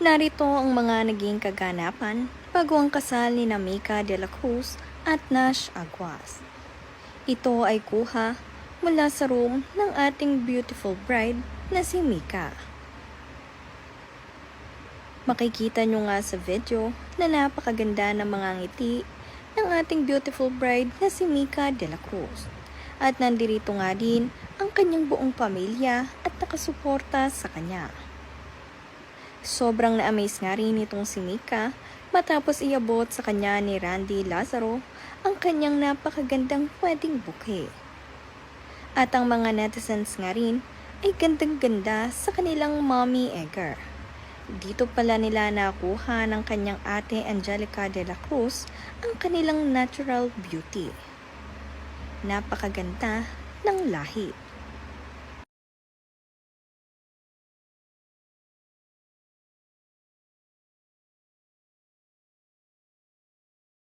Narito ang mga naging kaganapan bago ang kasal ni Namika de la Cruz at Nash Aguas. Ito ay kuha mula sa room ng ating beautiful bride na si Mika. Makikita nyo nga sa video na napakaganda ng mga ngiti ng ating beautiful bride na si Mika de la Cruz. At nandirito nga din ang kanyang buong pamilya at nakasuporta sa kanya. Sobrang na-amaze nga rin itong si Mika matapos iabot sa kanya ni Randy Lazaro ang kanyang napakagandang wedding bouquet. At ang mga netizens nga rin ay gandang-ganda sa kanilang mommy egger. Dito pala nila nakuha ng kanyang ate Angelica de la Cruz ang kanilang natural beauty. Napakaganda ng lahi.